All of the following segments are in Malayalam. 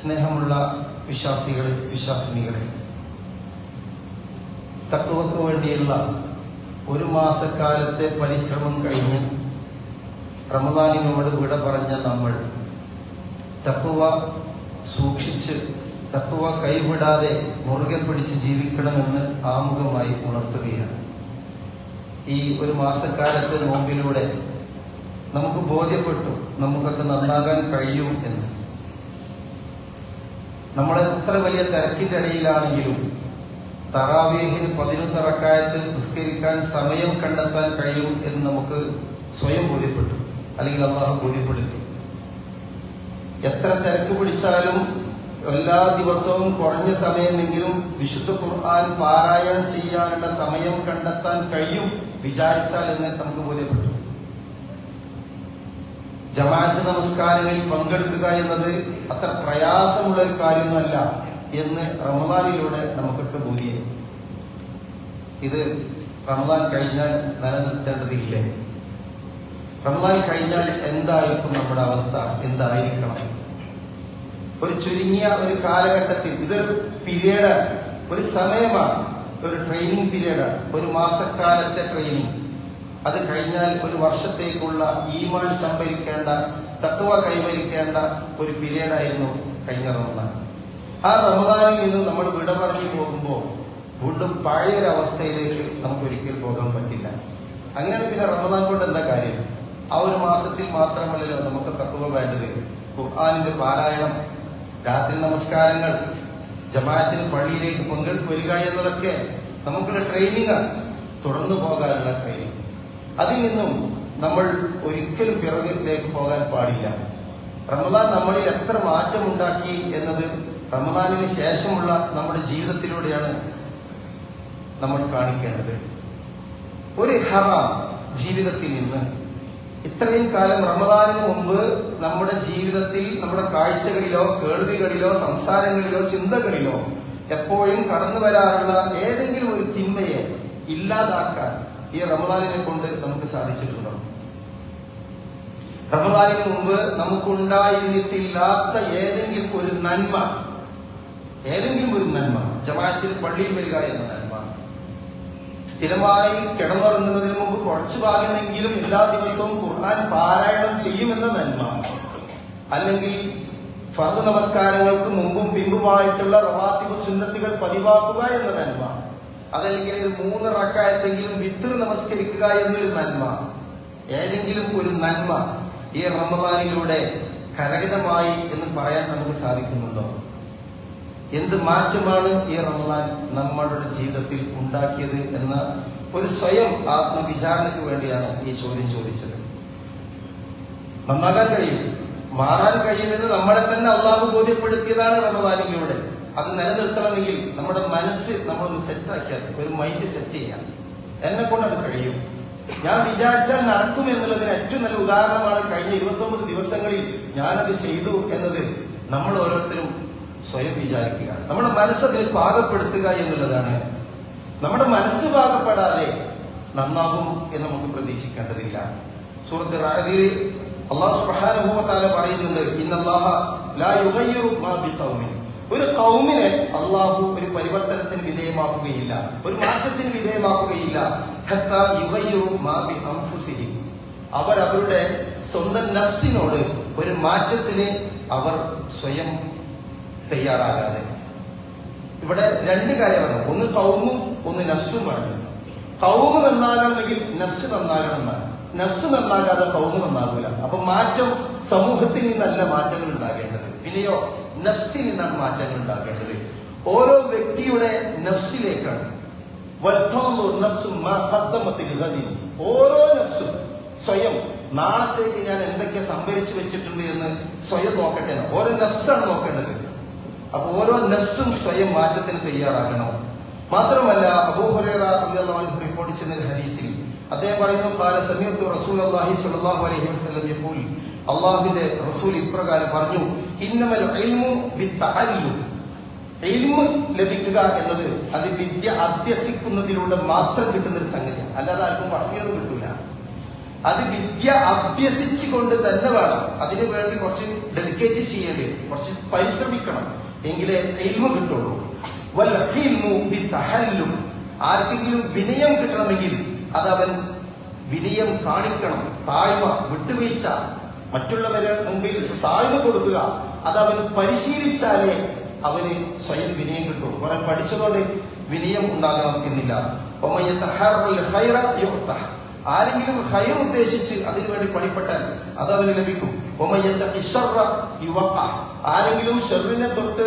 സ്നേഹമുള്ള വിശ്വാസികളെ വിശ്വാസിനികളെ തത്വക്ക് വേണ്ടിയുള്ള ഒരു മാസക്കാലത്തെ പരിശ്രമം കഴിഞ്ഞ് റമദാനിനോട് വിട പറഞ്ഞ നമ്മൾ തത്വ സൂക്ഷിച്ച് തത്വ കൈവിടാതെ മുറുകെ പിടിച്ച് ജീവിക്കണമെന്ന് ആമുഖമായി ഉണർത്തുകയാണ്. ഈ ഒരു മാസക്കാലത്തെ നോമ്പിലൂടെ നമുക്ക് ബോധ്യപ്പെട്ടു നമുക്കൊക്കെ നന്നാകാൻ കഴിയും എന്ന്. നമ്മൾ എത്ര വലിയ തിരക്കിന്റെ ഇടയിലാണെങ്കിലും തറാവീഹിന് പതിനൊന്ന് റക്കായത്തിൽ നിസ്കരിക്കാൻ സമയം കണ്ടെത്താൻ കഴിയും എന്ന് നമുക്ക് സ്വയം ബോധ്യപ്പെട്ടു. അല്ലെങ്കിൽ അള്ളാഹു ബോധ്യപ്പെടുത്തി. എത്ര തിരക്ക് പിടിച്ചാലും എല്ലാ ദിവസവും കുറഞ്ഞ സമയമെങ്കിലും വിശുദ്ധ ഖുർആൻ പാരായണം ചെയ്യാനുള്ള സമയം കണ്ടെത്താൻ കഴിയും വിചാരിച്ചാൽ എന്ന് നമുക്ക് ബോധ്യപ്പെട്ടു. ജമാഅത്ത് നമസ്കാരങ്ങളിൽ പങ്കെടുക്കുക എന്നത് അത്ര പ്രയാസമുള്ള ഒരു കാര്യമൊന്നുമല്ല എന്ന് റമദാനിലൂടെ നമുക്കൊക്കെ ബോധ്യം ഇത് റമദാൻ കഴിഞ്ഞാൽ നിലനിർത്തേണ്ടതില്ലേ? റമദാൻ കഴിഞ്ഞാൽ എന്തായിരിക്കും നമ്മുടെ അവസ്ഥ? എന്തായിരിക്കണം? ഒരു ചുരുങ്ങിയ ഒരു കാലഘട്ടത്തിൽ ഇതൊരു പീരീഡ് ഒരു സമയമാണ്. ഒരു ട്രെയിനിങ് പീരീഡാണ് ഒരു മാസക്കാലത്തെ ട്രെയിനിങ് അത് കഴിഞ്ഞാൽ ഒരു വർഷത്തേക്കുള്ള ഈമാൻ സംഭരിക്കേണ്ട തത്വ കൈവരിക്കേണ്ട ഒരു പീരീഡായിരുന്നു കഴിഞ്ഞ റമദാൻ. ആ റമദാനിൽ നിന്ന് നമ്മൾ വിട പറഞ്ഞു പോകുമ്പോൾ വീണ്ടും പഴയൊരവസ്ഥയിലേക്ക് നമുക്ക് ഒരിക്കൽ പോകാൻ പറ്റില്ല. അങ്ങനെയാണ് പിന്നെ റമദാൻ കൊണ്ട് എന്താ കാര്യം? ആ ഒരു മാസത്തിൽ മാത്രമല്ലല്ലോ നമുക്ക് തത്വ വേണ്ടത്. ഖുർആാനിന്റെ പാരായണം രാത്രി നമസ്കാരങ്ങൾ ജമാഅത്തിന് പള്ളിയിലേക്ക് പങ്കെടുപ്പ് വരിക എന്നതൊക്കെ നമുക്കുള്ള ട്രെയിനിങ് തുടർന്നു പോകാനുള്ള ട്രെയിനിങ് അതിൽ നിന്നും നമ്മൾ ഒരിക്കലും പിറകിലേക്ക് പോകാൻ പാടില്ല. റമദാൻ നമ്മളിൽ എത്ര മാറ്റമുണ്ടാക്കി എന്നത് റമദാനിന് ശേഷമുള്ള നമ്മുടെ ജീവിതത്തിലൂടെയാണ് നമ്മൾ കാണിക്കേണ്ടത്. ഒരു ഹറാം ജീവിതത്തിൽ നിന്ന് ഇത്രയും കാലം റമദാനിന് മുമ്പ് നമ്മുടെ ജീവിതത്തിൽ നമ്മുടെ കാഴ്ചകളിലോ കേൾവികളിലോ സംസാരങ്ങളിലോ ചിന്തകളിലോ എപ്പോഴും കടന്നു വരാറുള്ള ഏതെങ്കിലും ഒരു തിന്മയെ ഇല്ലാതാക്കാൻ ഈ റമദാനിനെ കൊണ്ട് നമുക്ക് സാധിച്ചിട്ടുണ്ടോ? റമദാനിന് മുമ്പ് നമുക്കുണ്ടായിരുന്നിട്ടില്ലാത്ത ഏതെങ്കിലും ഒരു നന്മ ഏതെങ്കിലും ഒരു നന്മ ജമാഅത്തിൽ പള്ളിയിൽ വരിക എന്ന നന്മ സ്ഥിരമായി കിടന്നുറങ്ങുന്നതിന് മുമ്പ് കുറച്ചു ഭാഗമെങ്കിലും എല്ലാ ദിവസവും ഖുർആൻ പാരായണം ചെയ്യുമെന്ന നന്മ അല്ലെങ്കിൽ ഫർദ് നമസ്കാരങ്ങൾക്ക് മുമ്പും പിമ്പുമായിട്ടുള്ള റവാത്തിബ് സുന്നത്തുകൾ പതിവാക്കുക എന്ന നന്മ അതല്ലെങ്കിൽ ഒരു മൂന്ന് റക്കായത്തെങ്കിലും വിത്ത് നമസ്കരിക്കുക എന്നൊരു നന്മ. ഏതെങ്കിലും ഒരു നന്മ ഈ റമദാനിലൂടെ കരകിതമായി എന്ന് പറയാൻ നമുക്ക് സാധിക്കുന്നുണ്ടോ? എന്ത് മാറ്റമാണ് ഈ റമദാൻ നമ്മളുടെ ജീവിതത്തിൽ ഉണ്ടാക്കിയത് എന്ന ഒരു സ്വയം ആത്മവിചാരണയ്ക്ക് വേണ്ടിയാണ് ഈ ചോദ്യം ചോദിച്ചത്. നന്നാകാൻ കഴിയും. മാറാൻ കഴിയുമെന്ന് നമ്മളെ തന്നെ അള്ളാഹു ബോധ്യപ്പെടുത്തിയതാണ് റമദാനിലൂടെ. അത് നിലനിർത്തണമെങ്കിൽ നമ്മുടെ മനസ്സ് നമ്മളൊന്ന് സെറ്റാക്കിയാൽ ഒരു മൈൻഡ് സെറ്റ് ചെയ്യാം എന്നെ കൊണ്ട് അത് കഴിയും. ഞാൻ വിചാരിച്ചാൽ നടക്കും എന്നുള്ളതിന് ഏറ്റവും നല്ല ഉദാഹരണമാണ് കഴിഞ്ഞ ഇരുപത്തൊമ്പത് ദിവസങ്ങളിൽ ഞാനത് ചെയ്തു എന്നത് നമ്മൾ ഓരോരുത്തരും സ്വയം വിചാരിക്കുക നമ്മുടെ മനസ്സതിൽ പാകപ്പെടുത്തുക എന്നുള്ളതാണ്. നമ്മുടെ മനസ്സ് പാകപ്പെടാതെ നന്നാകും എന്ന് നമുക്ക് പ്രതീക്ഷിക്കേണ്ടതില്ല. സൂറത്ത് റാഗിൽ അള്ളാഹു സുബ്ഹാനഹു വ തആല പറയുന്നുണ്ട് ഇന്നല്ലാഹ ലാ യുഗയ്യിറു മാ ബിഖൗമിൻ. ഒരു കൗമിനെ അള്ളാഹു ഒരു പരിവർത്തനത്തിന് വിധേയമാക്കുകയില്ല ഒരു മാറ്റത്തിന് വിധേയമാക്കുകയില്ല. അവർ അവരുടെ സ്വന്തം നഫ്സിനോട് ഒരു മാറ്റത്തിന് അവർ സ്വയം തയ്യാറാകാതെ. ഇവിടെ രണ്ട് കാര്യമാണ് ഒന്ന് കൗമും ഒന്ന് നഫ്സും പറഞ്ഞു. കൗമ് നന്നാകണമെങ്കിൽ നഫ്സ് നന്നാകണമെന്നാണ്. നഫ്സ് നന്നാകാതെ കൗമ് നന്നാകൂല. അപ്പൊ മാറ്റം സമൂഹത്തിൽ നിന്നല്ല മാറ്റങ്ങൾ ഉണ്ടാകേണ്ടത്. പിന്നെയോ നഫ്സിൽ നിന്നാണ് മാറ്റങ്ങൾ ഉണ്ടാക്കേണ്ടത്. ഓരോ വ്യക്തിയുടെ നഫ്സിലേക്കാണ്. ഓരോ നഫ്സും സ്വയം നാളത്തേക്ക് ഞാൻ എന്തൊക്കെ സംഭരിച്ചു വെച്ചിട്ടുണ്ട് എന്ന് സ്വയം നോക്കട്ടെ ഓരോ നഫ്സാണ് നോക്കേണ്ടത്. അപ്പൊ ഓരോ നഫ്സും സ്വയം മാറ്റത്തിന് തയ്യാറാകണം. മാത്രമല്ല അൻഹു റിപ്പോർട്ട് ചെയ്യുന്ന ഹദീസിൽ അദ്ദേഹം പറയുന്നു ഖാല റസൂൽ റസൂലുള്ളാഹി സ്വല്ലല്ലാഹു അലൈഹി യഖൂൽ. അള്ളാഹുവിന്റെ റസൂൽ ഇപ്രകാരം പറഞ്ഞു ഇന്നമൽ ഇൽമു വിത്തഅല്ലു ഇൽമ് ലഭിക്കുക എന്നത് അത് വിദ്യ അഭ്യസിക്കുന്നതിലൂടെ മാത്രം കിട്ടുന്ന ഒരു സംഗതിയാണ് അല്ലാതെ ആർക്കും വഴിയൊന്നും കിട്ടില്ല അത് വിദ്യ അഭ്യസിച്ചുകൊണ്ട് തന്നെ വേണം. അതിനു വേണ്ടി കുറച്ച് ഡെഡിക്കേറ്റ് ചെയ്യേണ്ടി വരും. കുറച്ച് പരിശ്രമിക്കണം എങ്കിലേ ഇൽമു കിട്ടുള്ളൂ. ആർക്കെങ്കിലും വിനയം കിട്ടണമെങ്കിൽ അത് അവൻ വിനയം കാണിക്കണം. താഴ്മ വിട്ടുവീഴ്ച. മറ്റുള്ളവരെ മുമ്പിൽ താഴ്ന്നു കൊടുക്കുക. അത് അവൻ പരിശീലിച്ചാലേ അവന് സ്വയം വിനയം കിട്ടും. അവനെ പഠിച്ചതോടെ വിനയം ഉണ്ടാകണം എന്നില്ല. ആരെങ്കിലും ഹയർ ഉദ്ദേശിച്ച് അതിനു വേണ്ടി പണിപ്പെട്ടാൽ അത് അവന് ലഭിക്കും ആരെങ്കിലും ഷെറിനെ തൊട്ട്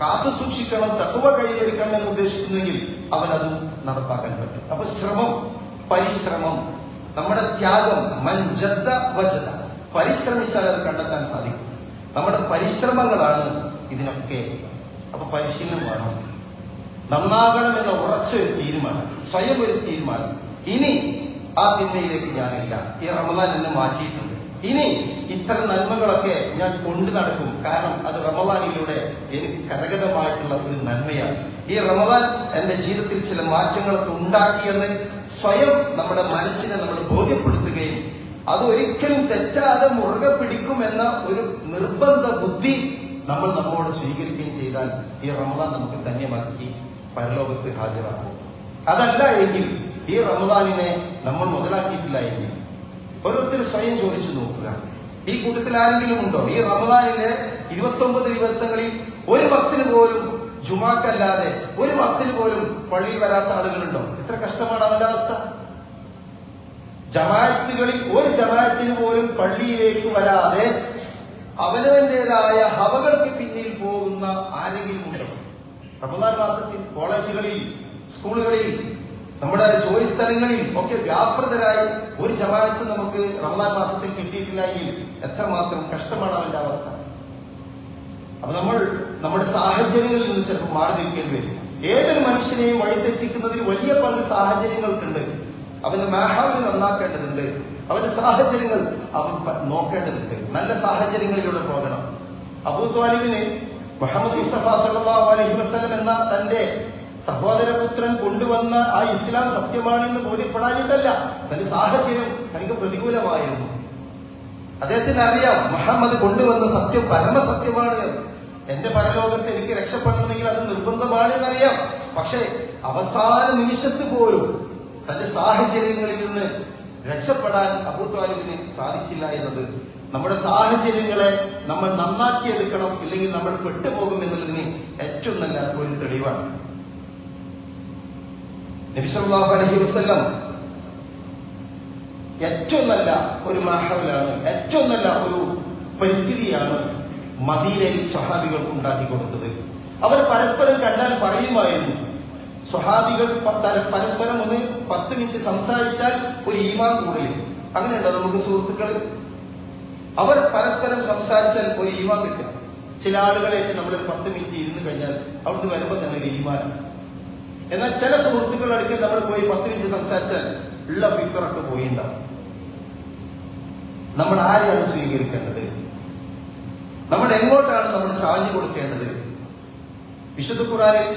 കാത്തു സൂക്ഷിക്കണം തക്കുവ കയ്യിലെടുക്കണം എന്ന് ഉദ്ദേശിക്കുന്നെങ്കിൽ അവനത് നടപ്പാക്കാൻ പറ്റും. അപ്പൊ ശ്രമം പരിശ്രമം. നമ്മുടെ ത്യാഗം മൻ ജദ്ദ വജദ പരിശ്രമിച്ചാൽ അത് കണ്ടെത്താൻ സാധിക്കും. നമ്മുടെ പരിശ്രമങ്ങളാണ് ഇതിനൊക്കെ. അപ്പൊ പരിശീലനം വേണം. നന്നാകണം എന്ന ഉറച്ച ഒരു തീരുമാനം സ്വയം ഒരു തീരുമാനം. ഇനി ആ തിന്മയിലേക്ക് ഞാനില്ല. ഈ റമദാൻ എന്നെ മാറ്റിയിട്ടുണ്ട്. ഇനി ഇത്തരം നന്മകളൊക്കെ ഞാൻ കൊണ്ടു നടക്കും. കാരണം അത് റമദാനിലൂടെ എനിക്ക് കരകതമായിട്ടുള്ള ഒരു നന്മയാണ്. ഈ റമദാൻ എന്റെ ജീവിതത്തിൽ ചില മാറ്റങ്ങളൊക്കെ ഉണ്ടാക്കിയെന്ന് സ്വയം നമ്മുടെ മനസ്സിനെ നമ്മൾ ബോധ്യപ്പെടുത്തുകയും അത് ഒരിക്കലും തെറ്റാതെ മുറുകെ പിടിക്കുമെന്ന ഒരു നിർബന്ധ ബുദ്ധി നമ്മൾ നമ്മളോട് സ്വീകരിക്കുകയും ചെയ്താൽ ഈ റമദാൻ നമുക്ക് ധന്യമാക്കി പരലോകത്ത് ഹാജരാക്കും. അതല്ല എങ്കിൽ ഈ റമദാനിനെ നമ്മൾ മുതലാക്കിയിട്ടില്ല എങ്കിൽ ഓരോരുത്തർ സ്വയം ചോദിച്ചു നോക്കുക. ഈ കൂട്ടത്തിൽ ആരെങ്കിലും ഉണ്ടോ? ഈ റമദാനിലെ ഇരുപത്തി ഒമ്പത് ദിവസങ്ങളിൽ ഒരു ഭക്തിന് പോലും ജുമാക്കല്ലാതെ ഒരു ഭക്തിന് പോലും പള്ളിയിൽ വരാത്ത ആളുകളുണ്ടോ? എത്ര കഷ്ടമാണ് അവന്റെ അവസ്ഥ. ജമാഅത്തുകളിൽ ഒരു ജമാഅത്തിന് പോലും പള്ളിയിലേക്ക് വരാതെ അവനവന്റേതായ ഹവകൾക്ക് പിന്നിൽ പോകുന്ന ആരെങ്കിലും ഉണ്ടോ? റമദാൻ മാസത്തിൽ കോളേജുകളിൽ സ്കൂളുകളിൽ നമ്മുടെ ജോലി സ്ഥലങ്ങളിൽ ഒക്കെ വ്യാപൃതരായി ഒരു ജമാഅത്ത് നമുക്ക് റമദാൻ മാസത്തിൽ കിട്ടിയിട്ടില്ല എങ്കിൽ എത്രമാത്രം കഷ്ടമാണ് അവന്റെ അവസ്ഥ. അപ്പൊ നമ്മൾ നമ്മുടെ സാഹചര്യങ്ങളിൽ നിന്ന് ചിലപ്പോൾ മാറി നിൽക്കേണ്ടി വരും. ഏതൊരു മനുഷ്യനെയും വഴിതെറ്റിക്കുന്നതിൽ വലിയ പങ്ക് സാഹചര്യങ്ങൾക്കുണ്ട്. അവന്റെ മാഹാവിന് നന്നാക്കേണ്ടതുണ്ട്. അവന്റെ സാഹചര്യങ്ങൾ അവൻ നോക്കേണ്ടതുണ്ട്. നല്ല സാഹചര്യങ്ങളിലൂടെ പോകണം. അബൂ ത്വാലിബിന് മുഹമ്മദ് മുസ്തഫ സല്ലല്ലാഹു അലൈഹി വസല്ലം എന്ന തന്റെ സഹോദരപുത്രൻ കൊണ്ടുവന്ന ആ ഇസ്ലാം സത്യമാണെന്ന് ബോധ്യപ്പെടാനിട്ടല്ല തന്റെ സാഹചര്യം തനിക്ക് പ്രതികൂലമായിരുന്നു. അദ്ദേഹത്തിന് അറിയാം മുഹമ്മദ് കൊണ്ടുവന്ന സത്യം പരമസത്യമാണ്. എന്റെ പരലോകത്ത് എനിക്ക് രക്ഷപ്പെടണമെങ്കിൽ അത് നിർബന്ധമാണെന്നറിയാം. പക്ഷേ അവസാന നിമിഷത്ത് പോലും തന്റെ സാഹചര്യങ്ങളിൽ നിന്ന് രക്ഷപ്പെടാൻ അബൂ സാധിച്ചില്ല എന്നത് നമ്മുടെ സാഹചര്യങ്ങളെ നമ്മൾ നന്നാക്കിയെടുക്കണം ഇല്ലെങ്കിൽ നമ്മൾ പെട്ടുപോകും എന്നുള്ളതിന് ഏറ്റവും നല്ല ഒരു തെളിവാണ്. നബിസല്ലാഹു അലൈഹി ഏറ്റവും നല്ല ഒരു മാഹവിലാണ് ഏറ്റവും നല്ല ഒരു പരിസ്ഥിതിയാണ് മദീനയിൽ സ്വഹാബികൾക്ക് ഉണ്ടാക്കി കൊടുത്തത്. അവർ പരസ്പരം കണ്ടാൽ പറയുമായിരുന്നു സ്വഹാബികൾ പരസ്പരം ഒന്ന് പത്ത് മിനിറ്റ് സംസാരിച്ചാൽ ഒരു ഈമാൻ കൂടുതൽ അങ്ങനെയുണ്ടോ നമുക്ക് സുഹൃത്തുക്കൾ അവർ പരസ്പരം സംസാരിച്ചാൽ ഒരു ഈമാൻ കിട്ടും ചില ആളുകളെ നമ്മൾ പത്ത് മിനിറ്റ് ഇരുന്ന് കഴിഞ്ഞാൽ അവിടുന്ന് വരുമ്പോൾ തന്നെ ഒരു ഈമാൻ. എന്നാൽ ചില സുഹൃത്തുക്കളുടെ അടുക്കൽ നമ്മൾ പോയി പത്ത് മിനിറ്റ് സംസാരിച്ചാൽ ഉള്ള ഫിക്കറൊക്കെ പോയിണ്ടാവും. നമ്മൾ ആരെയാണ് സ്വീകരിക്കേണ്ടത്? നമ്മൾ എങ്ങോട്ടാണ് നമ്മൾ ചാഞ്ഞു കൊടുക്കേണ്ടത്? വിശുദ്ധ ഖുറാനിൽ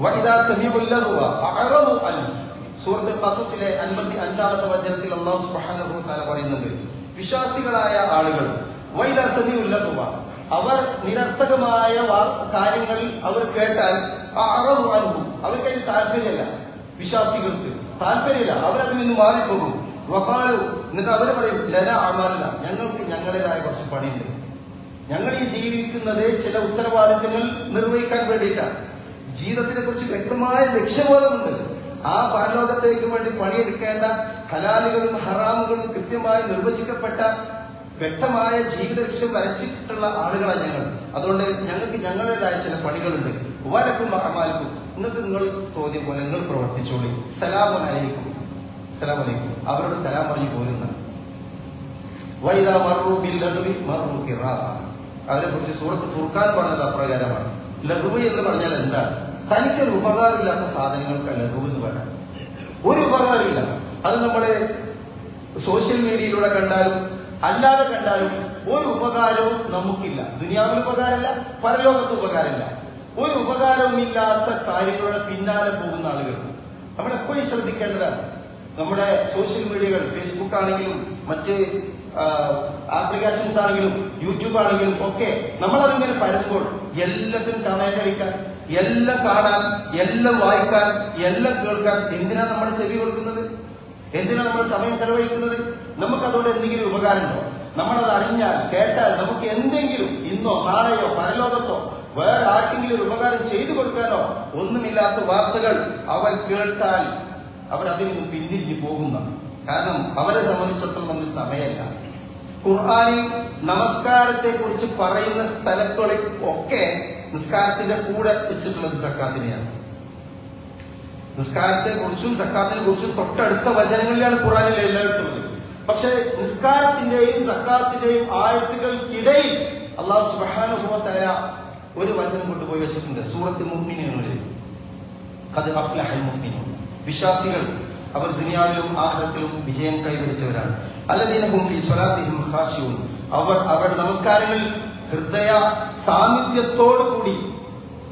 55ാമത്തെ വചനത്തിൽ സുബ്ഹാനഹു തആല പറയുന്നുണ്ട്. വിശ്വാസികളായ ആളുകൾ അവർ നിരർത്ഥകമായ കാര്യങ്ങളിൽ അവർ കേട്ടാൽ അൻഹു അവർക്ക് അതിൽ താല്പര്യമില്ല. വിശ്വാസികൾക്ക് താല്പര്യമില്ല. അവരതിൽ നിന്ന് മാറിപ്പോകും. വഖാലു എന്നിട്ട് അവർ പറയും ലന അമാലന. ഞങ്ങൾക്ക് ഞങ്ങളുടേതായ കുറച്ച് പണിയുണ്ട്. ഞങ്ങൾ ഈ ജീവിക്കുന്നത് ചില ഉത്തരവാദിത്തങ്ങൾ നിർവഹിക്കാൻ വേണ്ടിയിട്ടാണ്. ജീവിതത്തിനെ കുറിച്ച് വ്യക്തമായ ലക്ഷ്യബോധമുണ്ട്. ആ പരലോകത്തേക്ക് വേണ്ടി പണിയെടുക്കേണ്ട ഹലാലുകളും ഹറാമുകളും കൃത്യമായി നിർവചിക്കപ്പെട്ട വ്യക്തമായ ജീവിത ലക്ഷ്യം വരച്ചിട്ടുള്ള ആളുകളാണ് ഞങ്ങൾ. അതുകൊണ്ട് ഞങ്ങൾക്ക് ഞങ്ങളുടേതായ ചില പണികളുണ്ട്. വലക്കും മഹമാലിക്കും നിങ്ങൾക്ക് നിങ്ങൾ തോന്നിയ പോലെ നിങ്ങൾ പ്രവർത്തിച്ചോളി. സലാമലൈക്കും. സലാമലൈക്കും. അവരോട് സലാം പറഞ്ഞു പോരുന്ന അവരെ കുറിച്ച് സൂറത്ത് ഫുർഖാൻ പറഞ്ഞത് അപ്രകാരമാണ്. ലഘുവ് എന്ന് പറഞ്ഞാൽ എന്താണ്? തനിക്കൊരു ഉപകാരമില്ലാത്ത സാധനങ്ങൾക്ക് ലഘു എന്ന് പറയാം. ഒരു ഉപകാരമില്ല. അത് നമ്മളെ സോഷ്യൽ മീഡിയയിലൂടെ കണ്ടാലും അല്ലാതെ കണ്ടാലും ഒരു ഉപകാരവും നമുക്കില്ല. ദുനിയാവിൽ ഉപകാരമില്ല പരലോകത്ത് ഉപകാരമില്ല. ഒരു ഉപകാരവും ഇല്ലാത്ത കാര്യങ്ങളുടെ പിന്നാലെ പോകുന്ന ആളുകൾ. നമ്മൾ എപ്പോഴും ശ്രദ്ധിക്കേണ്ടതാണ്. നമ്മുടെ സോഷ്യൽ മീഡിയകൾ ഫേസ്ബുക്ക് ആണെങ്കിലും മറ്റ് ആപ്ലിക്കേഷൻസ് ആണെങ്കിലും യൂട്യൂബ് ആണെങ്കിലും ഒക്കെ നമ്മൾ അതിങ്ങനെ പരത്തുമ്പോൾ എല്ലാത്തിനും കമന്റ് അടിക്കാൻ എല്ലാം കാണാൻ എല്ലാം വായിക്കാൻ എല്ലാം കേൾക്കാൻ എന്തിനാ നമ്മൾ ചെവി കൊടുക്കുന്നത്? എന്തിനാ നമ്മൾ സമയം ചെലവഴിക്കുന്നത്? നമുക്ക് അതുകൊണ്ട് എന്തെങ്കിലും ഉപകാരമുണ്ടോ നമ്മളത് അറിഞ്ഞാൽ കേട്ടാൽ നമുക്ക് എന്തെങ്കിലും ഇന്നോ നാളെയോ പരലോകത്തോ വേറെ ആർക്കെങ്കിലും ഒരു ഉപകാരം ചെയ്തു കൊടുക്കാനോ ഒന്നുമില്ലാത്ത വാർത്തകൾ അവർ കേട്ടാൽ അതിൽ നിന്ന് പിന്തിരിഞ്ഞു പോകുന്ന കാരണം അവരെ സംബന്ധിച്ചിടത്തോളം നമ്മൾ സമയമല്ല. ഖുർആാനിൽ നമസ്കാരത്തെ കുറിച്ച് പറയുന്ന സ്ഥലങ്ങളിൽ ഒക്കെ നിസ്കാരത്തിന്റെ കൂടെ വെച്ചിട്ടുള്ളത് സക്കാത്തിനെയാണ്. നിസ്കാരത്തെ കുറിച്ചും സക്കാത്തിനെ കുറിച്ചും തൊട്ടടുത്ത വചനങ്ങളിലാണ് ഖുറാനിൽ എല്ലായിട്ടുള്ളത് പക്ഷെ നിസ്കാരത്തിന്റെയും സക്കാത്തിന്റെയും ആയത്തുകൾക്കിടയിൽ അള്ളാഹു സുബാനുഭവത്തായ ഒരു വചനം കൊണ്ടുപോയി വെച്ചിട്ടുണ്ട്. സൂറത്ത് മുഗ്മിനുകളിൽ കത് അഫ്ലഹൽ വിശ്വാസികൾ അവർ ദുനിയാവിലും ആഹ്ലത്തിലും വിജയം കൈവരിച്ചവരാണ്. അല്ലദീനഹും ഫി സ്വലാത്തിഹിം ഖാശിയൂൻ അവർ അവരുടെ നമസ്കാരങ്ങളിൽ ഹൃദയ സാന്നിധ്യത്തോടുകൂടി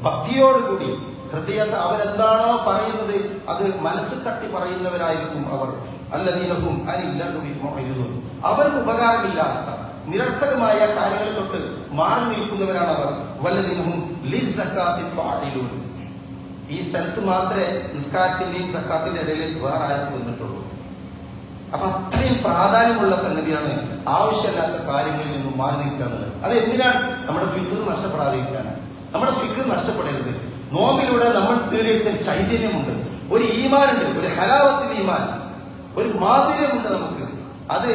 ഭക്തിയോടുകൂടി ഹൃദയ അവരെന്താണോ പറയുന്നത് അത് മനസ്സ് തട്ടി പറയുന്നവരായിരിക്കും അവർ. അല്ലദീനഹും അനില്ലതും അവർക്ക് ഉപകാരമില്ലാത്ത നിരർത്ഥകമായ കാര്യങ്ങൾ തൊട്ട് മാറി നിൽക്കുന്നവരാണ് അവർ. വല്ലതിനും ഈ സ്ഥലത്ത് മാത്രമേ നിസ്കാരത്തിന്റെയും സക്കാത്തിന്റെ ഇടയിൽ വേറെ ആർക്കും അപ്പൊ അത്രയും പ്രാധാന്യമുള്ള സംഗതിയാണ് ആവശ്യമില്ലാത്ത കാര്യങ്ങളിൽ നിന്നും മാറി നിൽക്കുക എന്നുള്ളത്. അത് എന്തിനാണ്? നമ്മുടെ ഫിക്കർ നഷ്ടപ്പെടാതിരിക്കാണ് നമ്മുടെ ഫിക്കർ നഷ്ടപ്പെടരുത്. നോമിലൂടെ നമ്മൾ നേടിയെടുത്ത ചൈതന്യമുണ്ട്. ഒരു ഈമാനുണ്ട് ഒരു ഹലാവത്തിന്റെ ഈമാൻ. ഒരു മാധുര്യമുണ്ട് നമുക്ക്. അത്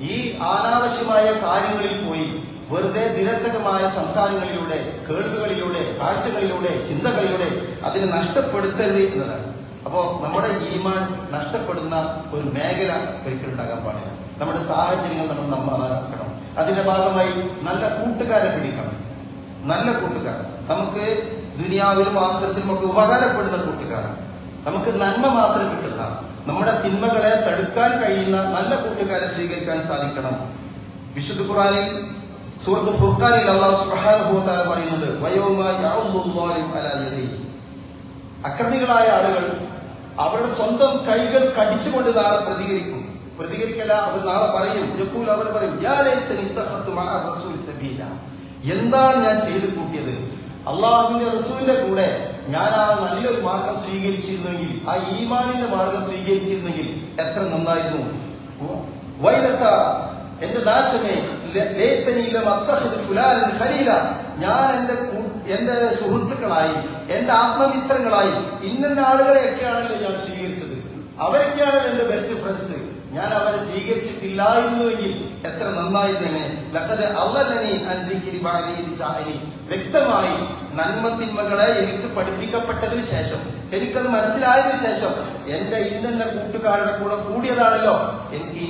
ഈ അനാവശ്യമായ കാര്യങ്ങളിൽ പോയി വെറുതെ നിരന്തരമായ സംസാരങ്ങളിലൂടെ കേൾവികളിലൂടെ കാഴ്ചകളിലൂടെ ചിന്തകളിലൂടെ അതിനെ നഷ്ടപ്പെടുത്തരുത് എന്നതാണ്. അപ്പോ നമ്മുടെ ഈമാൻ നഷ്ടപ്പെടുന്ന ഒരു മേഖല ഒരിക്കലും ഉണ്ടാകാൻ പാടില്ല. നമ്മുടെ സാഹചര്യങ്ങൾ നമ്മൾ നന്നാക്കണം. അതിന്റെ ഭാഗമായി നല്ല കൂട്ടുകാരെ പിടിക്കണം. നല്ല കൂട്ടുകാർ. നമുക്ക് ദുനിയാവിലും ആശ്രത്തിലും ഒക്കെ ഉപകാരപ്പെടുന്ന കൂട്ടുകാർ. നമുക്ക് നന്മ മാത്രം കിട്ടുന്ന നമ്മുടെ തിന്മകളെ തടുക്കാൻ കഴിയുന്ന നല്ല കൂട്ടുകാരെ സ്വീകരിക്കാൻ സാധിക്കണം. വിശുദ്ധ ഖുറാനിൽ സൂറത്ത് ഫുർഖാനിൽ അള്ളാഹു സുബ്ഹാനഹു പറയുന്നത് വയൗമ അക്രമികളായ ആളുകൾ അവരുടെ സ്വന്തം കൈകൾ കടിച്ചുകൊണ്ട് നാളെ പ്രതികരിക്കും. പ്രതികരിക്കല അവർ നാളെ പറയും. ജക്കൂൽ അവർ പറയും എന്താണ് ഞാൻ ചെയ്തു കൂട്ടിയത്? അള്ളാഹുവിന്റെ റസൂലിന്റെ കൂടെ ഞാൻ ആ നല്ലൊരു മാർഗം സ്വീകരിച്ചിരുന്നെങ്കിൽ ആ ഈമാനിന്റെ മാർഗം സ്വീകരിച്ചിരുന്നെങ്കിൽ എത്ര നന്നായിരുന്നു? വൈലത്ത എന്റെ ഖലീല ഞാൻ എന്റെ എന്റെ സുഹൃത്തുക്കളായി എന്റെ ആത്മമിത്രങ്ങളായി ഇന്ന ആളുകളെയൊക്കെയാണല്ലോ ഞാൻ സ്വീകരിച്ചത്. അവരൊക്കെയാണ് എന്റെ ബെസ്റ്റ് ഫ്രണ്ട്സ് ഞാൻ അവരെ സ്വീകരിച്ചിട്ടില്ലായിരുന്നുവെങ്കിൽ എത്ര നന്നായി തന്നെ. ലക്കത് അവലനി അന്തിക്കിരി ബാലിനി വ്യക്തമായി നന്മത്തിന്മകളെ എനിക്ക് പഠിപ്പിക്കപ്പെട്ടതിന് ശേഷം എനിക്കത് മനസ്സിലായതിനു ശേഷം എന്റെ ഇന്ന കൂട്ടുകാരുടെ കൂടെ കൂടിയതാണല്ലോ എനിക്ക്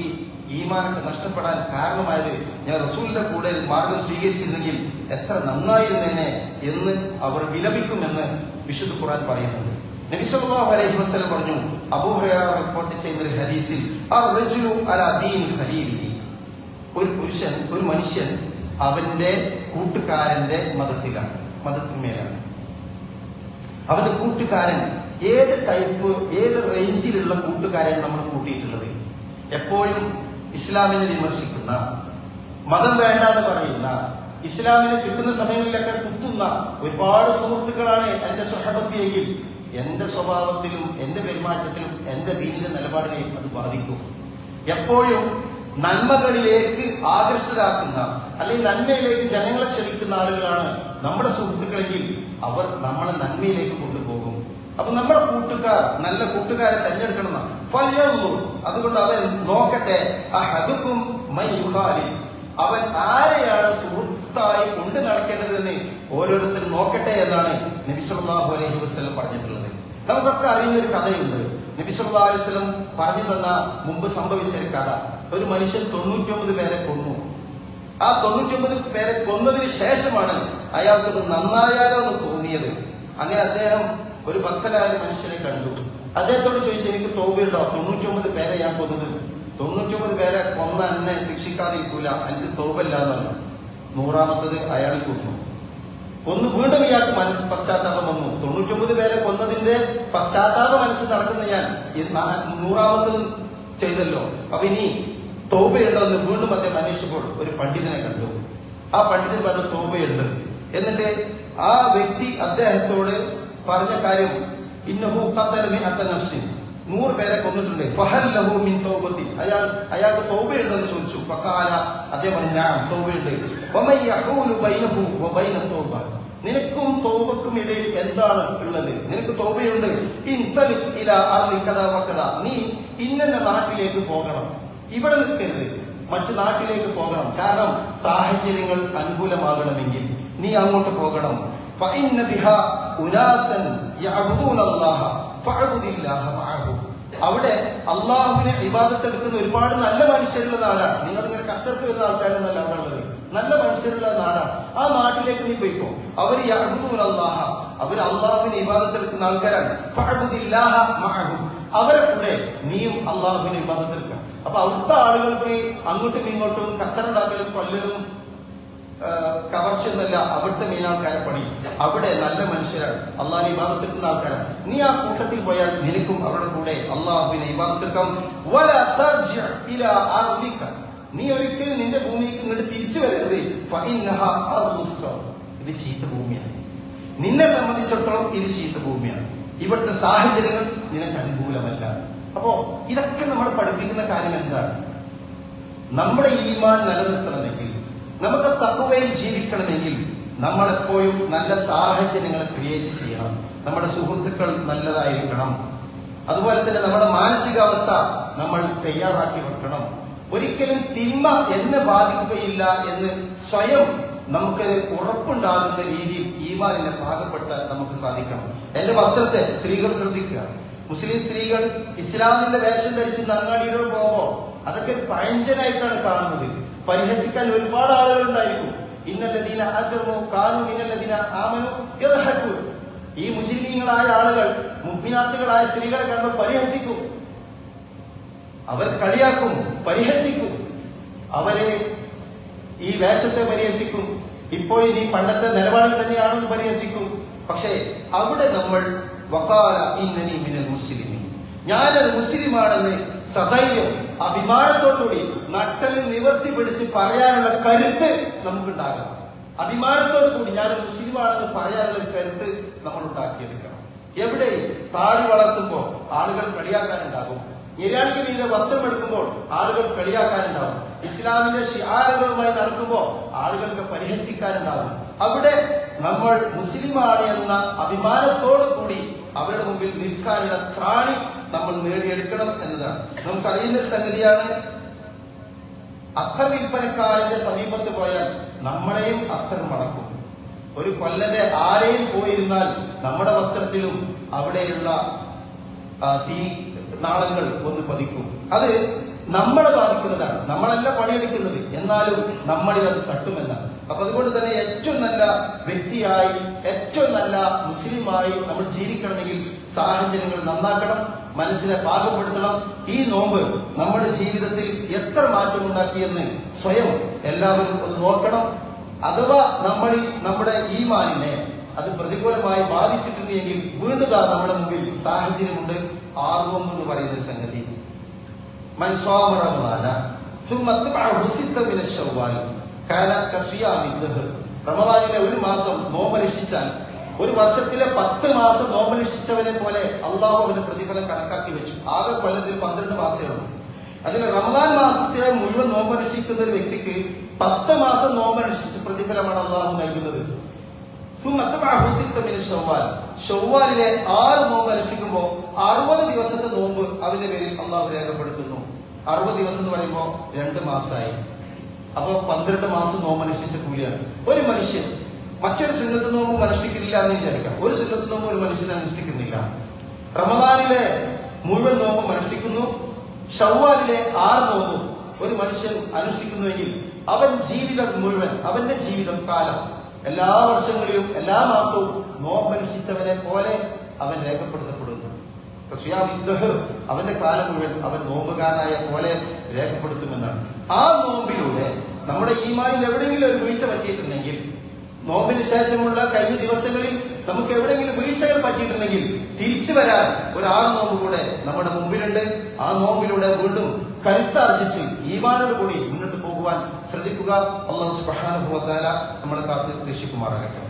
ഈമാനൊക്കെ നഷ്ടപ്പെടാൻ കാരണമായത് ഞാൻ റസൂലിന്റെ കൂടെ മാർഗം സ്വീകരിച്ചിരുന്നെങ്കിൽ എത്ര നന്നായിരുന്നേനെ എന്ന് അവർ വിലപിക്കുമെന്ന് വിശുദ്ധ ഖുർആൻ പറയുന്നുണ്ട്. നബി സല്ലല്ലാഹു അലൈഹി വസല്ലം പറഞ്ഞു റിപ്പോർട്ട് ഹദീസിൽ അർറജുലു അലാ ദീൻ ഒരു പുരുഷൻ ഒരു മനുഷ്യൻ അവന്റെ കൂട്ടുകാരന്റെ മതത്തിലാണ് മതത്തിന്മേലാണ് അവന്റെ കൂട്ടുകാരൻ ഏത് ടൈപ്പ് ഏത് റേഞ്ചിലുള്ള കൂട്ടുകാരെയാണ് നമ്മൾ കൂട്ടിയിട്ടുള്ളത്? എപ്പോഴും ഇസ്ലാമിനെ വിമർശിക്കുന്ന മതം വേണ്ട എന്ന് പറയുന്ന ഇസ്ലാമിന് കിട്ടുന്ന സമയങ്ങളിലൊക്കെ കുത്തുന്ന ഒരുപാട് സുഹൃത്തുക്കളാണ് എന്റെ സ്വഹബത്തിയെങ്കിൽ എന്റെ സ്വഭാവത്തിലും എന്റെ പെരുമാറ്റത്തിലും എന്റെ ദീനിന്റെ നിലപാടിനെയും അത് ബാധിക്കും. എപ്പോഴും നന്മകളിലേക്ക് ആകർഷ്ടരാക്കുന്ന അല്ലെങ്കിൽ നന്മയിലേക്ക് ജനങ്ങളെ ക്ഷണിക്കുന്ന ആളുകളാണ് നമ്മുടെ സുഹൃത്തുക്കളെങ്കിൽ അവർ നമ്മളെ നന്മയിലേക്ക് കൊണ്ടുപോകും. അപ്പൊ നമ്മുടെ കൂട്ടുകാർ നല്ല കൂട്ടുകാരെ തെരഞ്ഞെടുക്കണം എന്നാ. അതുകൊണ്ട് അവൻ നോക്കട്ടെ അഹദുക്കും. അവൻ ആരെയാണ് സുഹൃത്തായി കൊണ്ടു നടക്കേണ്ടതെന്ന് ഓരോരുത്തരും നോക്കട്ടെ എന്നാണ് നബിസ്വല്ലാഹു അലൈഹി വസ്ലം പറഞ്ഞിട്ടുള്ളത്. നമുക്കൊക്കെ അറിയുന്ന ഒരു കഥയുണ്ട് നബിസ്വല്ലാ അലൈഹി വസല്ലം പറഞ്ഞു തന്ന മുമ്പ് സംഭവിച്ച ഒരു കഥ. ഒരു മനുഷ്യൻ തൊണ്ണൂറ്റൊമ്പത് പേരെ കൊന്നു. ആ തൊണ്ണൂറ്റൊമ്പത് പേരെ കൊന്നതിന് ശേഷമാണ് അയാൾക്കത് നന്നായാലോ എന്ന് തോന്നിയത്. അങ്ങനെ അദ്ദേഹം ഒരു ഭക്തനായ മനുഷ്യനെ കണ്ടു. അദ്ദേഹത്തോട് ചോദിച്ചു എനിക്ക് തോപിയുണ്ടോ തൊണ്ണൂറ്റൊമ്പത് പേരെ ഞാൻ കൊന്നത്. തൊണ്ണൂറ്റൊമ്പത് പേരെ കൊന്ന എന്നെ ശിക്ഷിക്കാതിരിക്കൂല എനിക്ക് തോപല്ല നൂറാമത്തത് അയാൾ കൊന്നു. ഒന്ന് വീണ്ടും ഇയാൾക്ക് മനസ്സ് പശ്ചാത്താപം വന്നു. തൊണ്ണൂറ്റൊമ്പത് പേരെ കൊന്നതിന്റെ പശ്ചാത്താപ മനസ്സ് നടക്കുന്ന ഞാൻ നൂറാമത്തത് ചെയ്തല്ലോ. അപ്പൊ ഇനി തോബയുണ്ടോ എന്ന് വീണ്ടും അദ്ദേഹം അന്വേഷിച്ചപ്പോൾ ഒരു പണ്ഡിതനെ കണ്ടു. ആ പണ്ഡിതൻ പറഞ്ഞ തോബയുണ്ട് എന്നിട്ട് ആ വ്യക്തി അദ്ദേഹത്തോട് പറഞ്ഞ കാര്യം ഇന്നഹു ഖത്തല മിഅത്ത നഫ്സിൻ. നൂറ് പേരെ കൊന്നിട്ടുണ്ട്. ഫഹൽ ലഹു മിൻ തൗബത്തി. അയാൾ അയാൾക്ക് തൗബയുണ്ടോ ചോദിച്ചു. ഫഖാല അദ്ദേഹം പറഞ്ഞു തൗബയുണ്ട്. വമൻ യഹൂലു ബൈനഹു വബൈന തൗബ. നിനക്കും തൗബക്കും ഇടയിൽ എന്താണ് ഉള്ളത്? നിനക്ക് വകദാ നീ ഇന്ന നാട്ടിലേക്ക് പോകണം. ഇവിടെ നിൽക്കരുത്. മറ്റു നാട്ടിലേക്ക് പോകണം. കാരണം സാഹചര്യങ്ങൾ അനുകൂലമാകണമെങ്കിൽ നീ അങ്ങോട്ട് പോകണം. അവിടെ അള്ളാഹുവിനെ ഇബാദത്ത് എടുക്കുന്ന ഒരുപാട് നല്ല മനുഷ്യരുള്ള നാടാണ് നിങ്ങൾ ഇങ്ങനെ കച്ചർക്ക് വരുന്ന ആൾക്കാരൊന്നല്ല അവിടെ നല്ല മനുഷ്യരുള്ള നാടാണ് ആ നാട്ടിലേക്ക് നീ പോയിക്കോ. അവർ അള്ളാഹ അവർ അള്ളാഹുവിനെ ഇബാദത്ത് എടുക്കുന്ന ആൾക്കാരാണ് അവരെ കൂടെ നീയും അള്ളാഹുവിനെ ഇബാദത്ത് എടുക്കുക അപ്പൊ അവിടുത്തെ ആളുകൾക്ക് അങ്ങോട്ടും ഇങ്ങോട്ടും കച്ചറുണ്ടാക്കലും കൊല്ലലും കവർച്ചയൊന്നല്ല അവിടുത്തെ മെയിൻ ആൾക്കാരെ പണി. അവിടെ നല്ല മനുഷ്യരാണ്. അള്ളാഹിനെ ഇബാദത്തെടുക്കുന്ന ആൾക്കാരാണ്. നീ ആ കൂട്ടത്തിൽ പോയാൽ നിനക്കും അവരുടെ കൂടെ അള്ളാഹുവിനെ ഇബാദത്തെടുക്കാം. നീ ഒരിക്കലും നിന്റെ ഭൂമിക്ക് ഇങ്ങോട്ട് തിരിച്ചു വരരുത്. ഇത് ചീത്ത ഭൂമിയാണ്. നിന്നെ സംബന്ധിച്ചിടത്തോളം ഇത് ചീത്ത ഭൂമിയാണ്. ഇവിടുത്തെ സാഹചര്യങ്ങൾ നിനക്ക് അനുകൂലമല്ല. അപ്പോ ഇതൊക്കെ നമ്മൾ പഠിപ്പിക്കുന്ന കാര്യം എന്താണ്? നമ്മുടെ ഈമാൻ നിലനിർത്തണമെങ്കിൽ നമുക്ക് തക്കുകയിൽ ജീവിക്കണമെങ്കിൽ നമ്മൾ എപ്പോഴും നല്ല സാഹചര്യങ്ങൾ ക്രിയേറ്റ് ചെയ്യണം. നമ്മുടെ സുഹൃത്തുക്കൾ നല്ലതായിരിക്കണം. അതുപോലെ തന്നെ നമ്മുടെ മാനസികാവസ്ഥ നമ്മൾ തയ്യാറാക്കി വെക്കണം. ഒരിക്കലും തിന്മ എന്നെ ബാധിക്കുകയില്ല എന്ന് സ്വയം നമുക്ക് ഉറപ്പുണ്ടാകുന്ന രീതിയിൽ ഈമാനിനെ പാകപ്പെട്ട് നമുക്ക് സാധിക്കണം. എന്റെ വസ്ത്രത്തെ സ്ത്രീകൾ ശ്രദ്ധിക്കുക. മുസ്ലിം സ്ത്രീകൾ ഇസ്ലാമിന്റെ വേഷം ധരിച്ച് നങ്ങാടിയിലൂടെ പോകുമ്പോൾ അതൊക്കെ പഴഞ്ചനായിട്ടാണ് കാണുന്നത്. പരിഹസിക്കാൻ ഒരുപാട് ആളുകൾ ഉണ്ടായിരിക്കും. ഇന്നല്ലദീന അസറു കാനു ഇന്നല്ലദീന ആമനു യദ്ഹക്കു. ഈ മുസ്ലിമീങ്ങളായ ആളുകൾ മുഗ്മിനാത്തുകളായ സ്ത്രീകളെ കണ്ട് പരിഹസിക്കും. അവർ കളിയാക്കും പരിഹസിക്കും. അവരെ ഈ വേഷത്തെ പരിഹസിക്കും. ഇപ്പോൾ ഈ പണ്ടത്തെ നിലപാടിൽ തന്നെയാണെന്ന് പരിഹസിക്കും. പക്ഷേ അവിടെ നമ്മൾ വക്കാല ഇന്നനി മിനൽ മുസ്ലിമീൻ. ഞാനൊരു മുസ്ലിമാണെന്ന് സധൈര്യം അഭിമാനത്തോടുകൂടി നട്ടലിൽ നിവർത്തി പിടിച്ച് പറയാനുള്ള കരുത്ത് നമുക്കുണ്ടാകണം. അഭിമാനത്തോടു കൂടി ഞാൻ മുസ്ലിമാണെന്ന് പറയാനുള്ള കരുത്ത് നമ്മൾ ഉണ്ടാക്കിയെടുക്കണം. എവിടെ താടി വളർത്തുമ്പോൾ ആളുകൾ കളിയാക്കാനുണ്ടാകും. നിര്യാണിക്ക് മീതെ വസ്ത്രം എടുക്കുമ്പോൾ ആളുകൾ കളിയാക്കാനുണ്ടാവും ഇസ്ലാമിന്റെ ഷിയാറുകളുമായി നടക്കുമ്പോൾ ആളുകൾക്ക് പരിഹസിക്കാനുണ്ടാവും അവിടെ നമ്മൾ മുസ്ലിമാണ് എന്ന അഭിമാനത്തോടു കൂടി അവരുടെ മുമ്പിൽ നിൽക്കാനുള്ള ത്രാണി നമ്മൾ നേടിയെടുക്കണം എന്നതാണ്. നമുക്കറിയുന്ന സംഗതിയാണ് അത്തർ വിൽപ്പനക്കാരന്റെ സമീപത്ത് പോയാൽ നമ്മളെയും അത്തർ മടക്കും ഒരു കൊല്ലന്റെ ആരെയും പോയിരുന്നാൽ നമ്മുടെ വസ്ത്രത്തിലും അവിടെയുള്ള തീ നാളങ്ങൾ ഒന്ന് പതിക്കും. അത് നമ്മളെ ബാധിക്കുന്നതാണ്. നമ്മളല്ല പണിയെടുക്കുന്നത്. എന്നാലും നമ്മളിൽ അത് തട്ടുമെന്നാണ്. അപ്പൊ അതുകൊണ്ട് തന്നെ ഏറ്റവും നല്ല വ്യക്തിയായി ഏറ്റവും നല്ല മുസ്ലിമായി നമ്മൾ ജീവിക്കണമെങ്കിൽ സാഹചര്യങ്ങൾ നന്നാക്കണം. മനസ്സിനെ പാകപ്പെടുത്തണം. ഈ നോമ്പ് നമ്മുടെ ജീവിതത്തിൽ എത്ര മാറ്റം ഉണ്ടാക്കിയെന്ന് സ്വയം എല്ലാവരും ഒന്ന് നോക്കണം. അഥവാ നമ്മൾ നമ്മുടെ ഈ മാനിനെ അത് പ്രതികൂലമായി ബാധിച്ചിട്ടുണ്ടെങ്കിൽ വീണ്ടും നമ്മുടെ മുമ്പിൽ സാഹചര്യമുണ്ട്. ആർവം എന്ന് പറയുന്ന സംഗതി. മൻസ്വാമറമാന റമദാനിലെ ഒരു മാസം നോമ്പ് രക്ഷിച്ചാൽ ഒരു വർഷത്തിലെ പത്ത് മാസം നോമ്പനുഷ്ഠിച്ചവനെ പോലെ അള്ളാഹു അവന് പ്രതിഫലം കണക്കാക്കി വെച്ചു. ആകെ കൊല്ലത്തിൽ പന്ത്രണ്ട് മാസമേ ഉള്ളൂ. അതിൽ റമദാൻ മാസത്തെ മുഴുവൻ നോമ്പനുഷ്ഠിക്കുന്ന ഒരു വ്യക്തിക്ക് പത്ത് മാസം നോമ്പനുഷ്ഠിച്ച് പ്രതിഫലമാണ് അള്ളാഹു നൽകുന്നത്. ഷവ്വാൽ ഷവ്വാലിലെ ആറ് നോമ്പ് അനുഷ്ഠിക്കുമ്പോൾ അറുപത് ദിവസത്തെ നോമ്പ് അവന്റെ പേരിൽ അള്ളാഹു രേഖപ്പെടുത്തുന്നു. അറുപത് ദിവസം എന്ന് പറയുമ്പോൾ രണ്ട് മാസമായി. അപ്പൊ പന്ത്രണ്ട് മാസം നോമ്പ് അനുഷ്ഠിച്ച കൂലിയാണ്. ഒരു മനുഷ്യൻ മറ്റൊരു സുന്നത്ത് നോമ്പ് അനുഷ്ഠിക്കുന്നില്ല എന്ന് വിചാരിക്കാം. ഒരു സുന്നത്ത് നോമ്പ് ഒരു മനുഷ്യൻ അനുഷ്ഠിക്കുന്നില്ല. റമദാനിലെ മുഴുവൻ നോമ്പും അനുഷ്ഠിക്കുന്നു. ഷവ്വാലിലെ ആറ് നോമ്പും ഒരു മനുഷ്യൻ അനുഷ്ഠിക്കുന്നുവെങ്കിൽ അവൻ ജീവിതം മുഴുവൻ അവന്റെ ജീവിതം കാലം എല്ലാ വർഷങ്ങളിലും എല്ലാ മാസവും നോമ്പ് നോമ്പനുഷ്ഠിച്ചവനെ പോലെ അവൻ രേഖപ്പെടുത്തപ്പെടുന്നു. അവന്റെ കാലം മുഴുവൻ അവൻ നോമ്പുകാരനായ പോലെ രേഖപ്പെടുത്തുമെന്നാണ്. ആ നോമ്പിലൂടെ നമ്മുടെ ഈമാനിൽ എവിടെയെങ്കിലും ഒരു വീഴ്ച പറ്റിയിട്ടുണ്ടെങ്കിൽ നോമ്പിന് ശേഷമുള്ള കഴിഞ്ഞ ദിവസങ്ങളിൽ നമുക്ക് എവിടെയെങ്കിലും വീഴ്ചകൾ പറ്റിയിട്ടുണ്ടെങ്കിൽ തിരിച്ചു വരാൻ ഒരു ആറ് നോമ്പ് കൂടെ നമ്മുടെ മുമ്പിലുണ്ട്. ആ നോമ്പിലൂടെ വീണ്ടും കരുത്താർജിച്ച് ഈമാനോട് കൂടി മുന്നോട്ട് പോകുവാൻ ശ്രദ്ധിക്കുക. അള്ളാഹു വ നമ്മളെ കാത്ത് രക്ഷിക്കുമാറാകട്ടെ.